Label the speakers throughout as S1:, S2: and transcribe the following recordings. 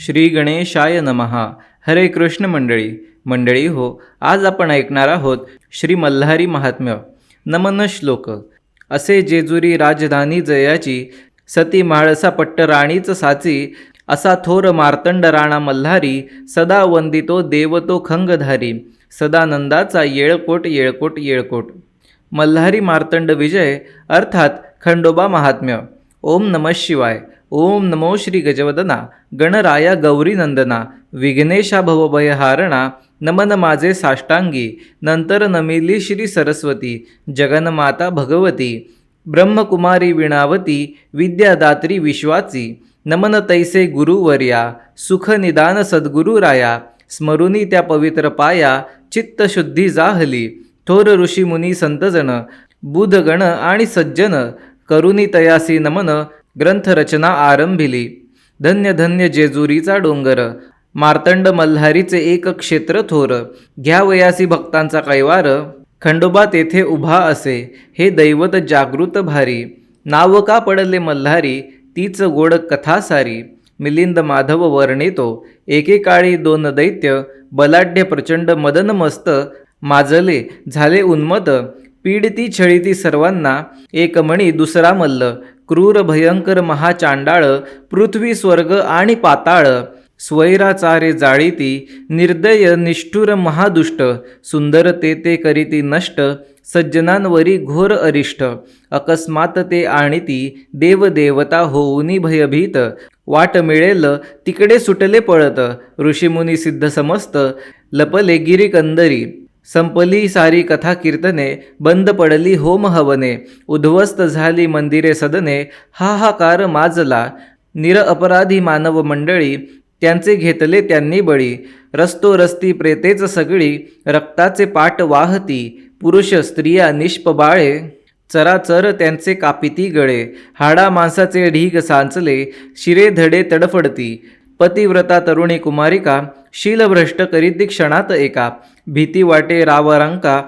S1: श्री गणेशाय नमहा हरे कृष्ण मंडळी. मंडळी हो आज आपण ऐकणार आहोत श्री मल्हारी महात्म्य नमन श्लोक. असे जेजुरी राजधानी जयाची सती म्हाळसा पट्ट राणीच साची असा थोर मार्तंड राणा मल्हारी सदा वंदितो देवतो खंगधारी सदानंदाचा येळकोट येळकोट येळकोट. मल्हारी मार्तंड विजय अर्थात खंडोबा महात्म्य. ओम नमः शिवाय. ओम नमो श्री गजवदना गणराया गौरीनंदना विघ्नेशा भवभयहारणा नमन माझे साष्टांगी नंतर नमिली श्री सरस्वती जगन्माता भगवती ब्रह्मकुमारी विणावती विद्यादात्री विश्वाची नमन तैसे गुरुवर्या सुख निदान सद्गुरुराया स्मरुनी त्या पवित्र पाया चित्तशुद्धी जाहली थोर ऋषीमुनी संतजन बुधगण आणि सज्जन करुणी तयासी नमन ग्रंथरचना आरंभिली. धन्य धन्य जेजुरीचा डोंगर. मार्तंड मल्हारीचे एक क्षेत्र थोर. घ्यावयासी भक्तांचा कैवार. खंडोबा तेथे उभा असे. हे दैवत जागृत भारी. नाव का पडले मल्हारी? तीच गोड कथा सारी. मिलिंद माधव वर्णितो. एकेकाळी दोन दैत्य. बलाढ्य प्रचंड मदन मस्त. माजले झाले उन्मत. पीडिती छळीती सर्वांना. एक मणी दुसरा मल्ल. क्रूर भयंकर महाचांडाळ पृथ्वी स्वर्ग आणि पाताळ स्वैराचारे जाळीती निर्दय निष्ठुर महादुष्ट सुंदर ते ते करीती नष्ट सज्जनांवरी घोर अरिष्ट अकस्मात ते आणीती देवदेवता होऊनी भयभीत वाट मिळेल तिकडे सुटले पळत ऋषीमुनी सिद्ध समस्त लपले गिरीकंदरी संपली सारी कथा कीर्तने बंद पडली होम हवने उद्ध्वस्त झाली मंदिरे सदने हाहाकार माजला. निर अपराधी मानव मंडळी त्यांचे घेतले त्यांनी बळी. रस्तो रस्ती प्रेतेच सगळी रक्ताचे पाट वाहती पुरुष स्त्रिया निष्प बाळे चराचर त्यांचे कापिती गळे हाडा मांसाचे ढीग सांचले शिरे धडे तडफडती. पतिव्रता तरुणी कुमारिका शीलभ्रष्ट करीती क्षणात एका भीती वाटे रावरंका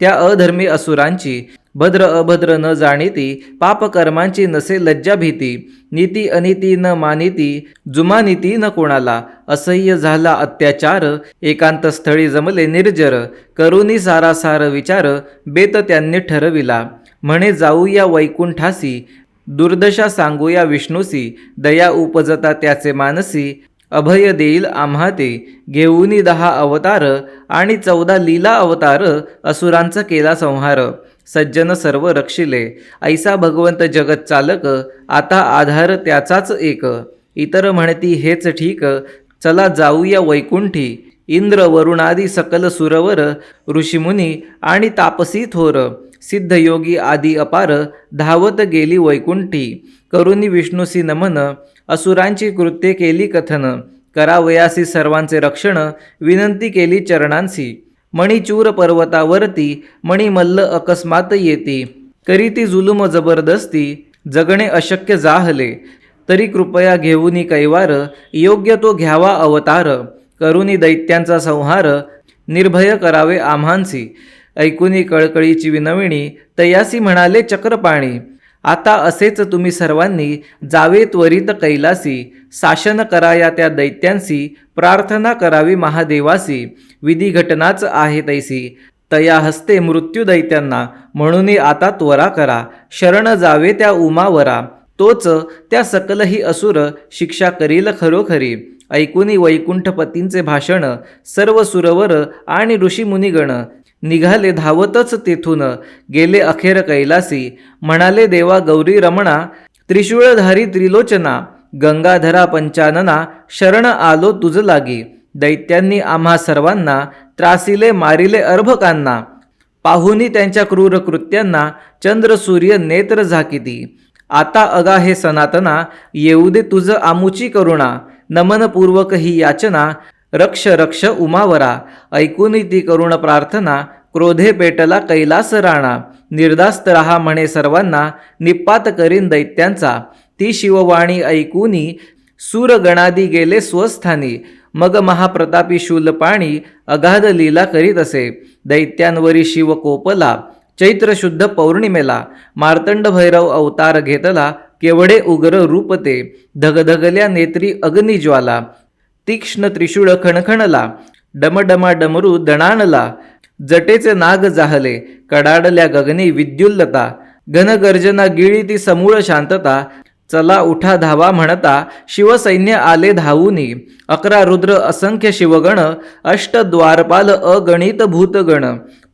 S1: त्या अधर्मी असुरांची भद्र अभद्र न जाणीती पापकर्मांची नसे लज्जा भीती नीती अनिती न मानिती जुमानिती न कोणाला असह्य झाला अत्याचार एकांत स्थळी जमले निर्जर करुनी सारासार विचार बेत त्यांनी ठरविला म्हणे जाऊया वैकुंठासी दुर्दशा सांगूया विष्णूसी दया उपजता त्याचे मानसी अभय देईल आम्हा ते घेऊनी दहा अवतार आणि चौदा लीला अवतार असुरांचा केला संहार. सज्जन सर्व रक्षिले ऐसा भगवंत जगत चालक आता आधार त्याचाच एक. इतर म्हणती हेच ठीक चला जाऊया वैकुंठी इंद्र वरुणादी सकल सुरवर ऋषीमुनी आणि तापसी थोर. सिद्धयोगी आदी अपार धावत गेली वैकुंठी. करुणी विष्णूसी नमन असुरांची कृत्ये केली कथन करावयासी सर्वांचे रक्षण विनंती केली चरणांसी. मणिचूर पर्वतावरती मणिमल्ल अकस्मात येती. करीती जुलुम जबरदस्ती जगणे अशक्य जाहले. तरी कृपया घेऊनी कैवार योग्य तो घ्यावा अवतार. करुणी दैत्यांचा संहार निर्भय करावे आम्हांसी. ऐकुनी कळकळीची विनविणी तयासी म्हणाले चक्रपाणी आता असेच तुम्ही सर्वांनी जावे त्वरित कैलासी शासन कराया त्या दैत्यांसी प्रार्थना करावी महादेवासी विधी घटनाच आहे तैसी तया हस्ते मृत्यू दैत्यांना म्हणून आता त्वरा करा शरण जावे त्या उमावरा तोच त्या सकलही असुर शिक्षा करील खरोखरी ऐकुनी वैकुंठपतींचे भाषण सर्व सुरवर आणि ऋषीमुनिगण निघाले धावतच तेथून. गेले अखेर कैलासी. म्हणाले देवा गौरी रमणा त्रिशूळधारी त्रिलोचना गंगाधरा पंचानना शरण आलो तुझ लागी. दैत्यांनी आम्हा सर्वांना त्रासिले मारिले अर्भकांना. पाहुनी त्यांच्या क्रूर कृत्यांना चंद्र सूर्य नेत्र झाकिती. आता अगा हे सनातना येऊ दे तुझ आमुची करुणा. नमनपूर्वक ही याचना रक्ष रक्ष उमावरा ऐकून ती करुण प्रार्थना क्रोधे पेटला कैलास राणा. निर्दास्त रहा म्हणे सर्वांना निपात करीन दैत्यांचा. ती शिववाणी ऐकूनी सूरगणादी गेले स्वस्थानी. मग महाप्रतापी शूलपाणी अगाध लीला करीत असे. दैत्यांवरी शिव कोपला चैत्र शुद्ध पौर्णिमेला. मार्तंड भैरव अवतार घेतला केवढे उग्र रूप ते. धगधगल्या नेत्री अग्निज्वाला. तीक्ष्ण त्रिशूळ खणखणला डमडमा डमरू दणाणला जटेचे नाग जाहले कडाडल्या गगनी विद्युल्लता घनगर्जना गिळी ती समूळ शांतता चला उठा धावा म्हणता शिवसैन्य आले धावूनी अकरा रुद्र असंख्य शिवगण अष्टद्वारपाल अगणित भूतगण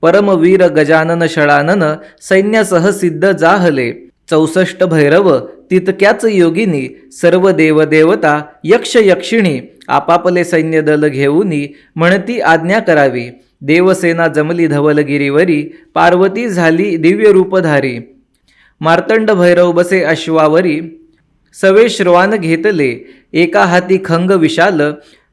S1: परमवीर गजानन शळानन सैन्यासह सिद्ध जाहले चौसष्ट भैरव तितक्याच योगिनी सर्व देवदेवता यक्ष यक्षिणी आपापले सैन्य दल घेऊनी म्हणती आज्ञा करावी. देवसेना जमली धवलगिरीवरी पार्वती झाली दिव्य रूपधारी मार्तंड भैरव बसे अश्वावरी सवे श्रवान घेतले एका हाती खंग विशाल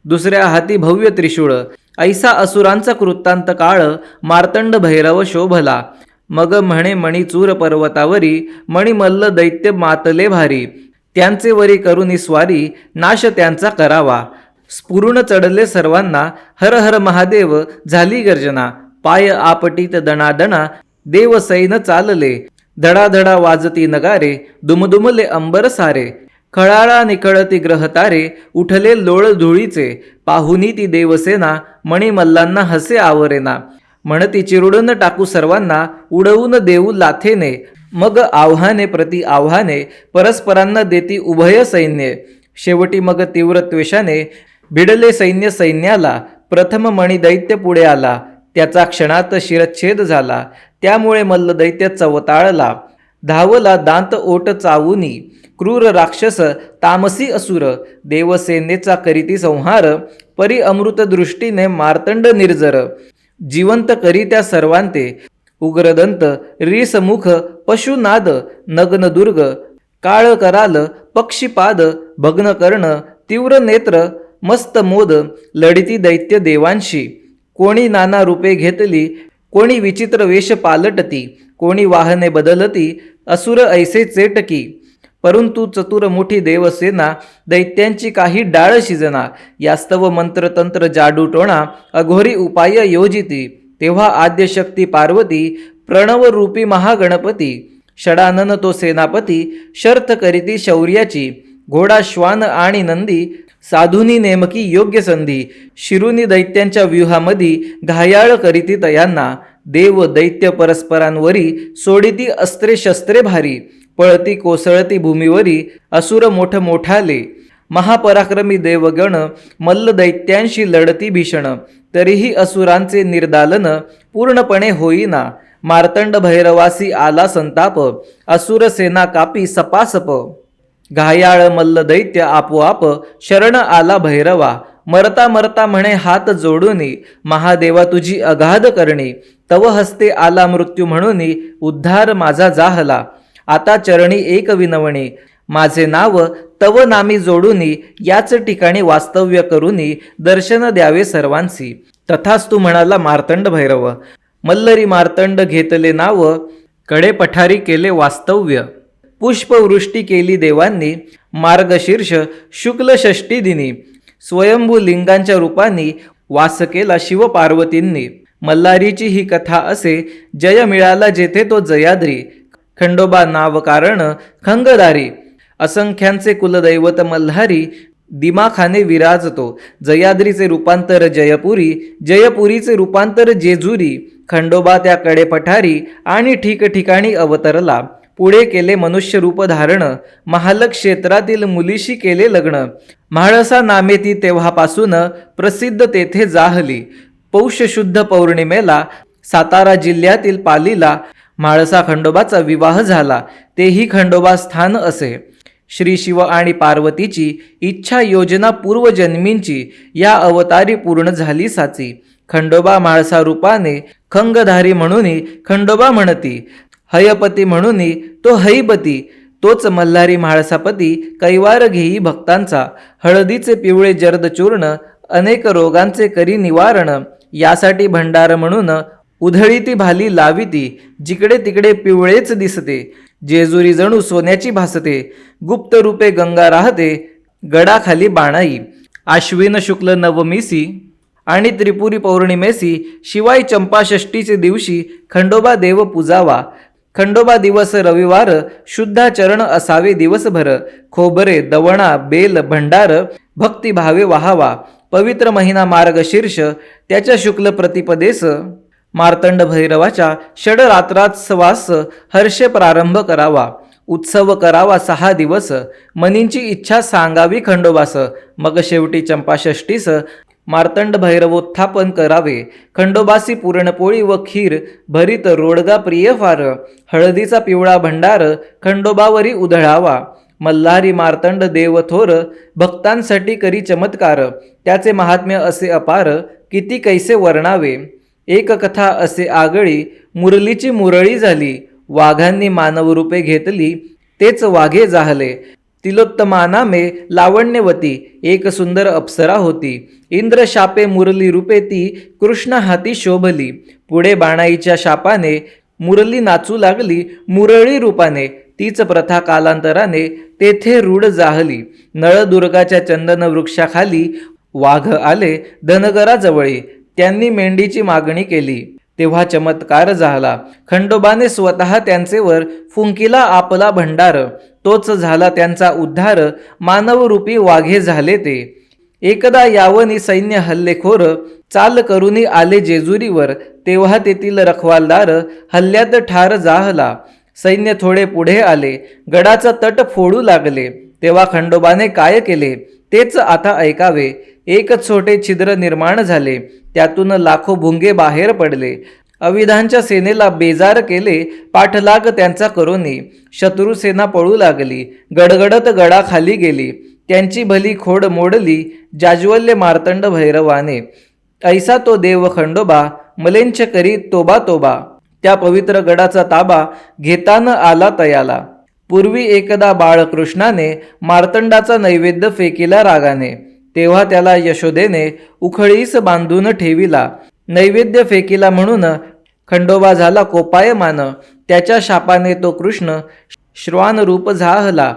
S1: दुसऱ्या हाती भव्य त्रिशूळ. ऐसा असुरांचा कृत्तांत काळ मार्तंड भैरव शोभला. मग म्हणे मणिचूर पर्वतावरी मणिमल्ल दैत्य मातले भारी. त्यांचे वरी करुनी स्वारी नाश त्यांचा करावा. स्फुरून चढले सर्वांना हर हर महादेव झाली गर्जना. पाय आपटीत दणादणा देवसैन चालले. धडाधडा वाजती नगारे दुमदुमले अंबर सारे. खळाळा निखळती ग्रहतारे उठले लोळ धुळीचे. पाहुनी ती देवसेना मणिमल्लांना हसे आवरेना. म्हणती चिरुडून टाकू सर्वांना उडवून देऊ लाथेने. मग आव्हाने प्रति आव्हाने परस्परांना देती उभय सैन्य. शेवटी मग तीव्र त्वेषाने भिडले सैन्य सैन्याला प्रथम मणी दैत्य पुढे आला. त्याचा क्षणात शिरच्छेद झाला. त्यामुळे मल्ल दैत्य चवताळला. धावला दांत ओट चावूनी. क्रूर राक्षस तामसी असुर. देवसेनेचा करीती संहार. परी अमृत दृष्टीने मार्तंड निर्जर. जिवंत करी त्या सर्वांते. उग्रदंत रिसमुख पशुनाद नग्नदुर्ग काळ कराल पक्षीपाद भग्न कर्ण तीव्र नेत्र मस्त मोद लढिती दैत्य देवांशी. कोणी नाना रूपे घेतली कोणी विचित्र वेश पालटती कोणी वाहने बदलती असुर ऐसे चेटकी. परंतु चतुर मोठी देवसेना दैत्यांची काही डाळ शिजना यास्तव मंत्रतंत्र जाडूटोणा अघोरी उपाय योजिती. तेव्हा आद्यशक्ती पार्वती प्रणवरूपी महागणपती. षडानन तो सेनापती शर्थ करीती शौर्याची. घोडा श्वान आणि नंदी साधुनी नेमकी योग्य संधी शिरुनी दैत्यांच्या व्यूहामध्ये घायाळ करीती तयांना देव दैत्य परस्परांवरी सोडिती अस्त्रे शस्त्रे भारी पळती कोसळती भूमीवरी असुर मोठ मोठाले. महापराक्रमी देवगण मल्ल दैत्यांशी लढती भीषण तरीही असुरांचे निर्दालन पूर्णपणे होईना. मार्तंड भैरवासी आला संताप असुर सेना कापी सपासप. घायाळ मल्ल दैत्य आपोआप शरण आला भैरवा. मरता मरता म्हणे हात जोडूनी. महादेवा तुझी अगाध करणी. तव हस्ते आला मृत्यू म्हणूनी. उद्धार माझा जाहला. आता चरणी एक विनवणी. माझे नाव तव नामी जोडूनी. याच ठिकाणी वास्तव्य करूनी. दर्शन द्यावे सर्वांसी. तथास्तु म्हणाला मार्तंड भैरव मल्लरी मार्तंड घेतले नाव. कडे पठारी केले वास्तव्य. पुष्पवृष्टी केली देवांनी मार्गशीर्ष शुक्ल षष्टी दिनी स्वयंभू लिंगांच्या रूपांनी वास केला शिवपार्वतींनी. मल्हारीची ही कथा असे जय मिळाला जेथे तो जयाद्री खंडोबा नाव कारण खंगदारी. असंख्यांचे कुलदैवत मल्हारी दिमाखाने विराजतो. जयाद्रीचे रूपांतर जयपुरी जयपुरीचे रूपांतर जेजुरी. खंडोबा त्या कडे पठारी आणि ठिकठिकाणी अवतरला. पुढे केले मनुष्य रूप धारण महालक क्षेत्रातील मुलीशी केले लग्न. म्हाळसा नामे ती तेव्हापासून प्रसिद्ध तेथे जाहली. पौष शुद्ध पौर्णिमेला सातारा जिल्ह्यातील पालीला म्हाळसा खंडोबाचा विवाह झाला. तेही खंडोबा स्थान असे. श्री शिव आणि पार्वतीची इच्छा योजना पूर्वजन्मींची या अवतारी पूर्ण झाली साची. खंडोबा म्हाळसा रूपाने खंगधारी म्हणून खंडोबा म्हणती. हयपती म्हणून तो हैपती तोच मल्हारी म्हाळसापती कैवार घेई भक्तांचा हळदीचे पिवळे जर्द चूर्ण अनेक रोगांचे करी निवारण यासाठी भंडार म्हणून उधळी ती भाली लाविती जिकडे तिकडे पिवळेच दिसते जेजुरी जणू सोन्याची भासते गुप्त रूपे गंगा राहते गडाखाली बाणाई आश्विन शुक्ल नवमीसी आणि त्रिपुरी पौर्णिमेसी शिवाय चंपाषष्टीचे दिवशी खंडोबा देव पूजावा खंडोबा दिवस रविवार शुद्धा चरण असावे दिवसभर खोबरे दवणा बेल भंडार भक्तिभावे वाहावा पवित्र महिना मार्गशीर्ष त्याच्या शुक्ल प्रतिपदेस मार्तंड भैरवाच्या षडरात्रात सवास हर्ष प्रारंभ करावा उत्सव करावा सहा दिवस मनींची इच्छा सांगावी खंडोबास मग शेवटी चंपाषष्टीस मार्तंड भैरवोत्थापन करावे. खंडोबासी पुरणपोळी व खीर भरीत रोडगा प्रिय फार हळदीचा पिवळा भंडार खंडोबावरी उधळावा. मल्हारी मार्तंड देव थोर भक्तांसाठी करी चमत्कार. त्याचे महात्म्य असे अपार किती कैसे वर्णावे. एक कथा असे आगळी मुरलीची मुरळी झाली. वाघांनी मानवरूपे घेतली तेच वाघे जाहले. तिलोत्तमा नामे लावण्यवती एक सुंदर अप्सरा होती. इंद्र शापे मुरली रूपे ती कृष्ण हाती शोभली. पुढे बाणाईच्या शापाने मुरली नाचू लागली मुरळी रूपाने. तीच प्रथा कालांतराने तेथे रूढ जाहली. नळदुर्गाच्या चंदन वृक्षाखाली वाघ आले धनगराजवळी. त्यांनी मेंढीची मागणी केली. तेव्हा चमत्कार झाला. खंडोबाने स्वतः त्यांचेवर फुंकीला आपला भंडार तोच झाला त्यांचा उद्धार मानवरूपी वाघे झाले ते. एकदा यावनी सैन्य हल्लेखोर चाल करुनी आले जेजुरीवर तेव्हा तेथील रखवालदार हल्ल्यात ठार जाहला सैन्य थोडे पुढे आले गडाचा तट फोडू लागले. तेव्हा खंडोबाने काय केले? तेच आता ऐकावे. एक छोटे छिद्र निर्माण झाले. त्यातून लाखो भुंगे बाहेर पडले. अविधांच्या सेनेला बेजार केले पाठलाग त्यांचा करोनी. शत्रुसेना पळू लागली गडगडत गडाखाली गेली. त्यांची भली खोड मोडली जाज्वल्य मार्तंड भैरवाने. ऐसा तो देव खंडोबा मलेंच करी तोबा तोबा. त्या पवित्र गडाचा ताबा घेताना आला तयाला. पूर्वी एकदा बाळकृष्णाने मार्तंडाचा नैवेद्य फेकिला रागाने. तेव्हा त्याला यशोदेने उखळीस बांधून ठेविला. नैवेद्य फेकीला म्हणून खंडोबा झाला कोपायमान. त्याच्या शापाने तो कृष्ण श्वान रूप झाहला.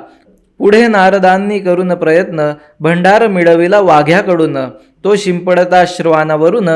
S1: पुढे नारदांनी करून प्रयत्न भंडार मिळविला वाघ्याकडून. तो शिंपडता श्रवानावरून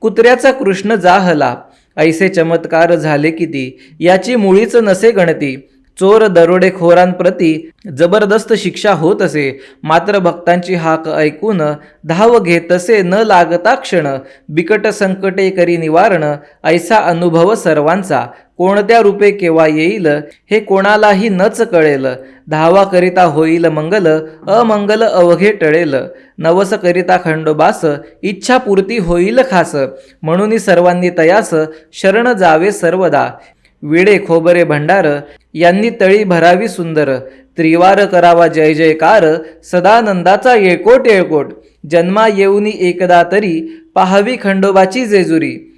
S1: कुत्र्याचा कृष्ण जाहला. ऐसे चमत्कार झाले किती? याची मुळीच नसे गणती. चोर दरोडेखोरांप्रती जबरदस्त शिक्षा होत असे. मात्र भक्तांची हाक ऐकून धाव घेतसे न लागता क्षण बिकट संकटे करी निवारण ऐसा अनुभव सर्वांचा. कोणत्या रूपे केव्हा येईल हे कोणालाही नच कळेल. धावा करिता होईल मंगल अमंगल अवघे टळेल. नवस करिता खंडोबास इच्छापूर्ती होईल खास. म्हणून सर्वांनी तयास शरण जावे सर्वदा. विडे खोबरे भंडार यांनी तळी भरावी सुंदर त्रिवार करावा जय जयकार सदानंदाचा येळकोट येळकोट जन्मा येऊनी एकदा तरी पाहावी खंडोबाची जेजुरी.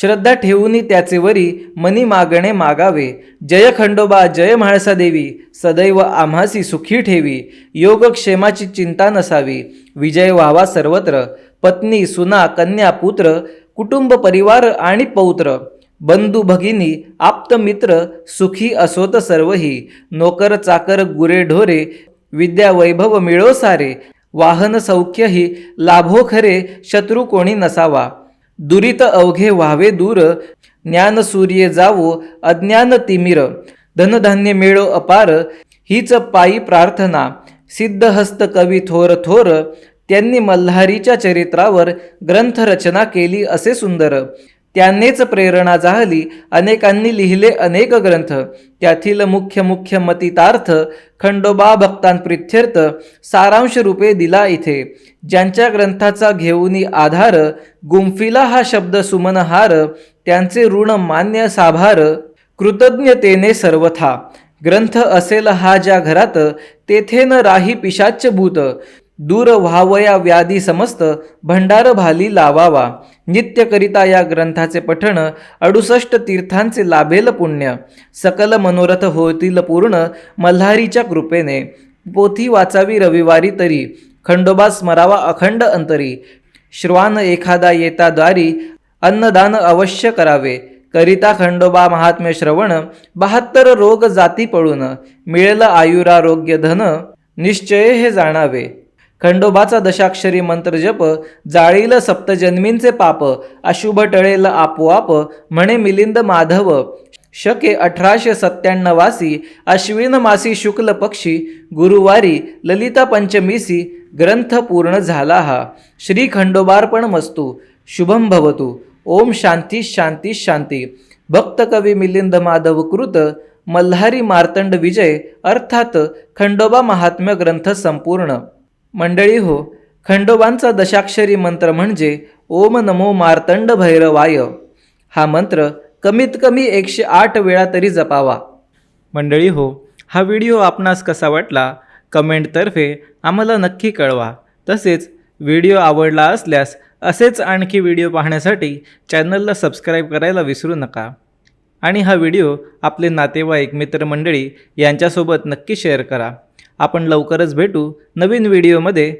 S1: श्रद्धा ठेवूनी त्याचे वरी मनी मागणे मागावे. जय खंडोबा जय म्हाळसा देवी सदैव आम्हासी सुखी ठेवी. योगक्षेमाची चिंता नसावी. विजय व्हावा सर्वत्र. पत्नी सुना कन्या पुत्र कुटुंब परिवार आणि पौत्र. बंधू भगिनी आप्त मित्र सुखी असोत सर्वही नोकर चाकर गुरे ढोरे विद्या वैभव मिळो सारे वाहन सौख्यही लाभो खरे शत्रू कोणी नसावा. दुरित अवघे व्हावे दूर ज्ञान सूर्य जावो अज्ञान तिमिर धनधान्य मिळो अपार हीच पायी प्रार्थना. सिद्धहस्त कवी थोर थोर त्यांनी मल्हारीच्या चरित्रावर ग्रंथरचना केली असे सुंदर. त्यांनीच प्रेरणा जाहली अनेकांनी लिहिले अनेक ग्रंथ. त्यातील मुख्य मुख्य मतितार्थ खंडोबा भक्तांप्रित्यर्थ सारांश रूपे दिला इथे. ज्यांच्या ग्रंथाचा घेऊनी आधार गुंफिला हा शब्द सुमनहार त्यांचे ऋण मान्य साभार कृतज्ञतेने सर्वथा. ग्रंथ असेल हा ज्या घरात तेथे न राही पिशाच्य भूत दूर व्हावया व्याधी समस्त भंडार भाली लावावा. नित्यकरिता या ग्रंथाचे पठण अडुसष्ट तीर्थांचे लाभेल पुण्य. सकल मनोरथ होतील पूर्ण मल्हारीच्या कृपेने. पोथी वाचावी रविवारी तरी खंडोबा स्मरावा अखंड अंतरी. श्रवान एखादा येता द्वारी अन्नदान अवश्य करावे. करिता खंडोबा महात्म्य श्रवण बहात्तर रोग जाती पळून. मिळेल आयुरारोग्य धन निश्चय हे जाणावे. खंडोबाचा दशाक्षरी मंत्र जप जाळील सप्तजन्मींचे पाप अशुभ टळेल आपोआप म्हणे मिलिंद माधव. शके अठराशे सत्त्याण्णवासी अश्विन मासी शुक्ल पक्षी गुरुवारी ललिता पंचमीसी ग्रंथ पूर्ण झाला हा. श्री खंडोबार्पण मस्तू. शुभम भवतु. ओम शांती शांती शांती. भक्त कवी मिलिंद माधव कृत मल्हारी मार्तंड विजय अर्थात खंडोबा महात्म्य ग्रंथ संपूर्ण. मंडळी हो खंडोबांचा दशाक्षरी मंत्र म्हणजे ओम नमो मार्तंड भैरवाय. हा मंत्र कमीत कमी एकशे आठ वेळा तरी जपावा. मंडळी हो हा व्हिडिओ आपणास कसा वाटला? कमेंटतर्फे आम्हाला नक्की कळवा. तसेच व्हिडिओ आवडला असल्यास असेच आणखी व्हिडिओ पाहण्यासाठी चॅनलला सबस्क्राईब करायला विसरू नका. आणि हा व्हिडिओ आपले नातेवाईक मित्रमंडळी यांच्यासोबत नक्की शेअर करा. आपण लवकरच भेटू नवीन व्हिडिओमध्ये.